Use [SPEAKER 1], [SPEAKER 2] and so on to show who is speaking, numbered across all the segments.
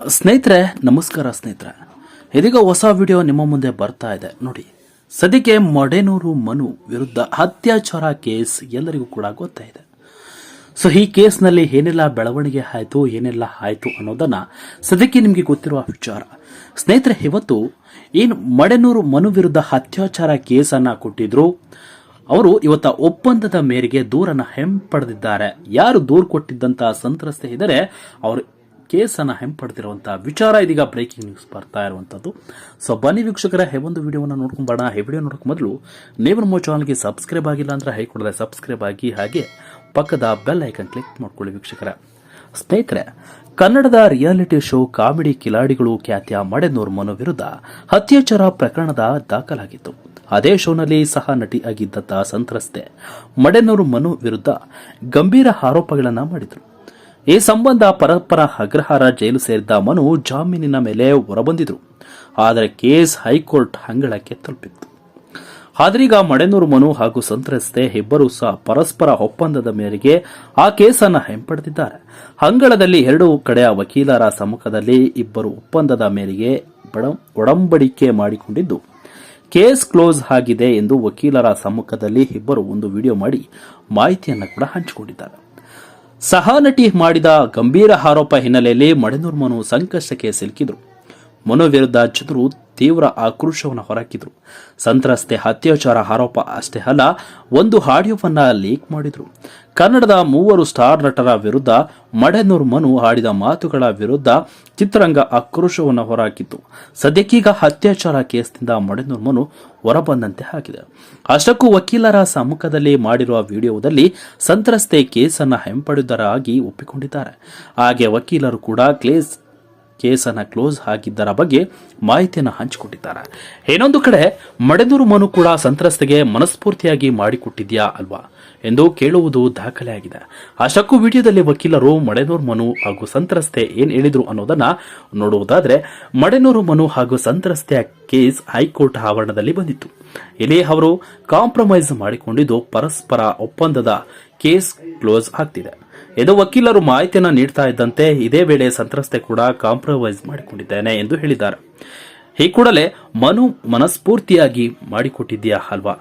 [SPEAKER 1] ಸ್ನೇಹಿತರೆ, ನಮಸ್ಕಾರ ಸ್ನೇಹಿತರೆ. ಇದೀಗ ಹೊಸ ವಿಡಿಯೋ ನಿಮ್ಮ ಮುಂದೆ ಬರ್ತಾ ಇದೆ. ನೋಡಿ, ಸದ್ಯಕ್ಕೆ ಮೊಡೆನೂರು ಮನು ವಿರುದ್ಧ ಅತ್ಯಾಚಾರ ಕೇಸ್ ಎಲ್ಲರಿಗೂ ಕೂಡ ಗೊತ್ತಾಯಿದೆ ಸೊ ಈ ಕೇಸ್ನಲ್ಲಿ ಏನೆಲ್ಲ ಬೆಳವಣಿಗೆ ಆಯಿತು, ಏನೆಲ್ಲ ಆಯಿತು ಅನ್ನೋದನ್ನ ಸದ್ಯಕ್ಕೆ ನಿಮಗೆ ಗೊತ್ತಿರುವ ವಿಚಾರ. ಸ್ನೇಹಿತರೆ, ಇವತ್ತು ಏನು ಮಡೆನೂರು ಮನು ವಿರುದ್ಧ ಅತ್ಯಾಚಾರ ಕೇಸನ್ನು ಕೊಟ್ಟಿದ್ರು, ಅವರು ಇವತ್ತ ಒಪ್ಪಂದದ ಮೇರೆಗೆ ದೂರನ್ನು ಹೆಂಪಡೆದಿದ್ದಾರೆ ಯಾರು ದೂರು ಕೊಟ್ಟಿದ್ದಂತಹ ಸಂತ್ರಸ್ತೆ ಇದ್ದರೆ, ಅವರು ಕೇಸನ್ನ ಹೆಂಪಡ್ತಿರುವಂಥ ವಿಚಾರ ಇದೀಗ ಬ್ರೇಕಿಂಗ್ ನ್ಯೂಸ್ ಬರ್ತಾ ಇರುವಂಥದ್ದು ಸೊ ಬನ್ನಿ ವೀಕ್ಷಕರ ಹೇ ಒಂದು ವಿಡಿಯೋವನ್ನು ನೋಡ್ಕೊಂಬೋಣ. ಹೇ ವಿಡಿಯೋ ನೋಡೋಕೆ ಮೊದಲು ನೀವು ನಮ್ಮ ಚಾನಲ್ಗೆ ಸಬ್ಸ್ಕ್ರೈಬ್ ಆಗಿಲ್ಲ ಅಂದರೆ ಹೈ ಕೊಡದೆ ಸಬ್ಸ್ಕ್ರೈಬ್ ಆಗಿ, ಹಾಗೆ ಪಕ್ಕದ ಬೆಲ್ ಐಕನ್ ಕ್ಲಿಕ್ ಮಾಡ್ಕೊಳ್ಳಿ ವೀಕ್ಷಕರ. ಸ್ನೇಹಿತರೆ, ಕನ್ನಡದ ರಿಯಾಲಿಟಿ ಶೋ ಕಾಮಿಡಿ ಕಿಲಾಡಿಗಳು ಖ್ಯಾತಿಯ ಮಡೆನೂರ್ ಮನು ವಿರುದ್ಧ ಅತ್ಯಾಚಾರ ಪ್ರಕರಣದ ದಾಖಲಾಗಿತ್ತು. ಅದೇ ಶೋನಲ್ಲಿ ಸಹ ನಟಿ ಆಗಿದ್ದಂತ ಸಂತ್ರಸ್ತೆ ಮಡೆನೂರು ಮನು ವಿರುದ್ಧ ಗಂಭೀರ ಆರೋಪಗಳನ್ನು ಮಾಡಿದ್ರು. ಈ ಸಂಬಂಧ ಪರಸ್ಪರ ಅಗ್ರಹಾರ ಜೈಲು ಸೇರಿದ್ದ ಮನು ಜಾಮೀನಿನ ಮೇಲೆ ಹೊರಬಂದಿದ್ರು. ಆದರೆ ಕೇಸ್ ಹೈಕೋರ್ಟ್ ಅಂಗಳಕ್ಕೆ ತಲುಪಿತ್ತು. ಆದ್ರೀಗ ಮಡೆನೂರು ಮನು ಹಾಗೂ ಸಂತ್ರಸ್ತೆ ಇಬ್ಬರೂ ಸಹ ಪರಸ್ಪರ ಒಪ್ಪಂದದ ಮೇರೆಗೆ ಆ ಕೇಸನ್ನು ಹಿಂಪಡೆದಿದ್ದಾರೆ. ಅಂಗಳದಲ್ಲಿ ಎರಡು ಕಡೆಯ ವಕೀಲರ ಸಮ್ಮುಖದಲ್ಲಿ ಇಬ್ಬರು ಒಪ್ಪಂದದ ಮೇರೆಗೆ ಬಡ- ಒಡಂಬಡಿಕೆ ಮಾಡಿಕೊಂಡಿದ್ದು. ಕೇಸ್ ಕ್ಲೋಸ್ ಆಗಿದೆ ಎಂದು ವಕೀಲರ ಸಮ್ಮುಖದಲ್ಲಿ ಇಬ್ಬರು ಒಂದು ವಿಡಿಯೋ ಮಾಡಿ ಮಾಹಿತಿಯನ್ನು ಕೂಡ ಹಂಚಿಕೊಂಡಿದ್ದಾರೆ. ಸಹನಟಿ ಮಾಡಿದ ಗಂಭೀರ ಆರೋಪ ಹಿನ್ನೆಲೆಯಲ್ಲಿ ಮಡೆನೂರ್ಮನು ಸಂಕಷ್ಟಕ್ಕೆ ಸಿಲುಕಿದ್ರು. ಮನು ವಿರುದ್ಧ ಜನರು ತೀವ್ರ ಆಕ್ರೋಶವನ್ನು ಹೊರಹಾಕಿದ್ರು. ಸಂತ್ರಸ್ತೆ ಅತ್ಯಾಚಾರ ಆರೋಪ ಅಷ್ಟೇ ಅಲ್ಲ, ಒಂದು ಆಡಿಯೋವನ್ನ ಲೀಕ್ ಮಾಡಿದ್ರು. ಕನ್ನಡದ ಮೂವರು ಸ್ಟಾರ್ ನಟರ ವಿರುದ್ಧ ಮಡೆನೂರ್ ಮನು ಆಡಿದ ಮಾತುಗಳ ವಿರುದ್ಧ ಚಿತ್ರರಂಗ ಆಕ್ರೋಶವನ್ನು ಹೊರಹಾಕಿತ್ತು. ಸದ್ಯಕ್ಕೀಗ ಅತ್ಯಾಚಾರ ಕೇಸ್ನಿಂದ ಮಡೆನೂರ್ ಮನು ಹೊರಬಂದಂತೆ ಆಗಿದೆ. ಅಷ್ಟಕ್ಕೂ ವಕೀಲರ ಸಮ್ಮುಖದಲ್ಲಿ ಮಾಡಿರುವ ವಿಡಿಯೋದಲ್ಲಿ ಸಂತ್ರಸ್ತೆ ಕೇಸನ್ನು ಹಿಂಪಡೆದರಾಗಿ ಒಪ್ಪಿಕೊಂಡಿದ್ದಾರೆ. ಹಾಗೆ ವಕೀಲರು ಕೂಡ ಕ್ಲೇಸ್ ಕೇಸನ್ನ ಕ್ಲೋಸ್ ಆಗಿದ್ದರ ಬಗ್ಗೆ ಮಾಹಿತಿಯನ್ನು ಹಂಚಿಕೊಟ್ಟಿದ್ದಾರೆ. ಇನ್ನೊಂದು ಕಡೆ, ಮಡೆದೂರು ಮನು ಕೂಡ ಸಂತ್ರಸ್ತೆಗೆ ಮನಸ್ಫೂರ್ತಿಯಾಗಿ ಮಾಡಿಕೊಟ್ಟಿದ್ಯಾ ಅಲ್ವಾ ಎಂದು ಕೇಳುವುದು ದಾಖಲೆಯಾಗಿದೆ. ಅಷ್ಟಕ್ಕೂ ವಿಡಿಯೋದಲ್ಲಿ ವಕೀಲರು ಮಡೆನೂರು ಮನು ಹಾಗೂ ಸಂತ್ರಸ್ತೆ ಏನು ಹೇಳಿದ್ರು ಅನ್ನೋದನ್ನ ನೋಡುವುದಾದರೆ, ಮಡೆನೂರು ಮನು ಹಾಗೂ ಸಂತ್ರಸ್ತೆಯ ಕೇಸ್ ಹೈಕೋರ್ಟ್ ಆವರಣದಲ್ಲಿ ಬಂದಿತ್ತು. ಇಲ್ಲಿ ಅವರು ಕಾಂಪ್ರಮೈಸ್ ಮಾಡಿಕೊಂಡಿದ್ದು ಪರಸ್ಪರ ಒಪ್ಪಂದದ ಕೇಸ್ ಕ್ಲೋಸ್ ಆಗ್ತಿದೆ. ಇದು ವಕೀಲರು ಮಾಹಿತಿಯನ್ನು ನೀಡ್ತಾ ಇದ್ದಂತೆ ಇದೇ ವೇಳೆ ಸಂತ್ರಸ್ತೆ ಕೂಡ ಕಾಂಪ್ರಮೈಸ್ ಮಾಡಿಕೊಂಡಿದ್ದೇನೆ ಎಂದು ಹೇಳಿದ್ದಾರೆ. ಈ ಕೂಡಲೇ ಮನು ಮನಸ್ಫೂರ್ತಿಯಾಗಿ ಮಾಡಿಕೊಟ್ಟಿದ್ದೀಯಾ ಅಲ್ವಾ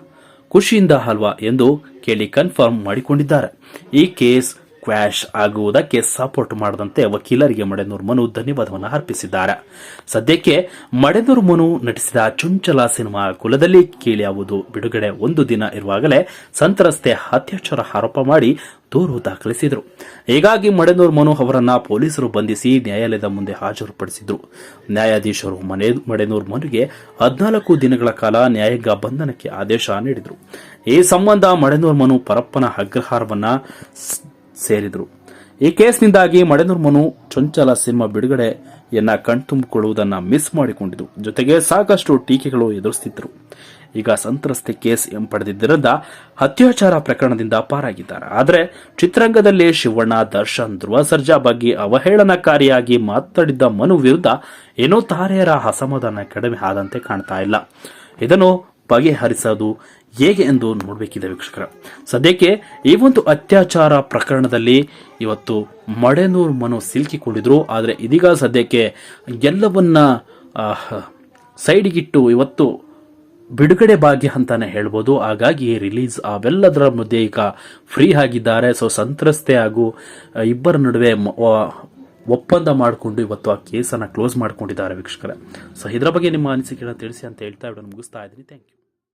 [SPEAKER 1] ಖುಷಿಯಿಂದ ಅಲ್ವಾ ಎಂದು ಕೇಳಿ ಕನ್ಫರ್ಮ್ ಮಾಡಿಕೊಂಡಿದ್ದಾರೆ. ಈ ಕೇಸ್ ಕ್ವಾಶ್ ಆಗುವುದಕ್ಕೆ ಸಪೋರ್ಟ್ ಮಾಡದಂತೆ ವಕೀಲರಿಗೆ ಮಡೆನೂರ್ ಮನು ಧನ್ಯವಾದವನ್ನು ಅರ್ಪಿಸಿದ್ದಾರೆ. ಸದ್ಯಕ್ಕೆ ಮಡೆನೂರ್ ಮನು ನಟಿಸಿದ ಚುಂಚಲ ಸಿನಿಮಾ ಕುಲದಲ್ಲಿ ಕೇಳಿಯಾವುದು ಬಿಡುಗಡೆ ಒಂದು ದಿನ ಇರುವಾಗಲೇ ಸಂತ್ರಸ್ತೆ ಅತ್ಯಾಚಾರ ಆರೋಪ ಮಾಡಿ ದೂರು ದಾಖಲಿಸಿದರು. ಹೀಗಾಗಿ ಮಡೆನೂರ್ ಮನು ಅವರನ್ನ ಪೊಲೀಸರು ಬಂಧಿಸಿ ನ್ಯಾಯಾಲಯದ ಮುಂದೆ ಹಾಜರುಪಡಿಸಿದ್ರು. ನ್ಯಾಯಾಧೀಶರು ಮಡೆನೂರು ಮನುಗೆ ಹದಿನಾಲ್ಕು ದಿನಗಳ ಕಾಲ ನ್ಯಾಯಾಂಗ ಬಂಧನಕ್ಕೆ ಆದೇಶ ನೀಡಿದರು. ಈ ಸಂಬಂಧ ಮಡೆನೂರ್ ಮನು ಪರಪ್ಪನ ಅಗ್ರಹಾರವನ್ನ ಸೇರಿದ್ರು. ಈ ಕೇಸ್ನಿಂದಾಗಿ ಮಡೆನುರ್ಮನು ಚೊಂಚಲ ಸಿನಿಮಾ ಬಿಡುಗಡೆಯನ್ನ ಕಣ್ತುಂಬಿಕೊಳ್ಳುವುದನ್ನು ಮಿಸ್ ಮಾಡಿಕೊಂಡಿದ್ದು. ಜೊತೆಗೆ ಸಾಕಷ್ಟು ಟೀಕೆಗಳು ಎದುರಿಸುತ್ತಿದ್ದರು ಈಗ ಸಂತ್ರಸ್ತೆ ಕೇಸ್ ಹಿಂಪಡೆದಿದ್ದರಿಂದ ಅತ್ಯಾಚಾರ ಪ್ರಕರಣದಿಂದ ಪಾರಾಗಿದ್ದಾರೆ. ಆದರೆ ಚಿತ್ರರಂಗದಲ್ಲಿ ಶಿವಣ್ಣ, ದರ್ಶನ್, ಧ್ರುವ ಸರ್ಜಾ ಬಗ್ಗೆ ಅವಹೇಳನಕಾರಿಯಾಗಿ ಮಾತಾಡಿದ್ದ ಮನು ವಿರುದ್ಧ ಏನೋ ತಾರೆಯರ ಅಸಮಾಧಾನ ಕಡಿಮೆ ಆದಂತೆ ಕಾಣ್ತಾ ಇಲ್ಲ. ಇದನ್ನು ಬಗೆಹರಿಸೋದು ಹೇಗೆ ಎಂದು ನೋಡಬೇಕಿದೆ ವೀಕ್ಷಕರ. ಸದ್ಯಕ್ಕೆ ಈ ಒಂದು ಅತ್ಯಾಚಾರ ಪ್ರಕರಣದಲ್ಲಿ ಇವತ್ತು ಮಡೆನೂರು ಮನು ಸಿಲುಕಿಕೊಂಡಿದ್ರು. ಆದರೆ ಇದೀಗ ಸದ್ಯಕ್ಕೆ ಎಲ್ಲವನ್ನ ಸೈಡ್ಗಿಟ್ಟು ಇವತ್ತು ಬಿಡುಗಡೆ ಭಾಗ್ಯ ಅಂತಾನೆ ಹೇಳ್ಬೋದು. ಹಾಗಾಗಿ ರಿಲೀಸ್ ಅವೆಲ್ಲದರ ಮಧ್ಯೆ ಈಗ ಫ್ರೀ ಆಗಿದ್ದಾರೆ. ಸೊ ಸಂತ್ರಸ್ತೆ ಹಾಗೂ ಇಬ್ಬರ ನಡುವೆ ಒಪ್ಪಂದ ಮಾಡಿಕೊಂಡು ಇವತ್ತು ಆ ಕೇಸನ್ನು ಕ್ಲೋಸ್ ಮಾಡ್ಕೊಂಡಿದ್ದಾರೆ ವೀಕ್ಷಕರೇ. ಸೊ ಇದರ ಬಗ್ಗೆ ನಿಮ್ಮ ಅನಿಸಿಕೆಗಳನ್ನು ತಿಳಿಸಿ ಅಂತ ಹೇಳ್ತಾ ಇಡೋಣ ಮುಗಿಸ್ತಾ ಇದ್ದೀನಿ. Thank you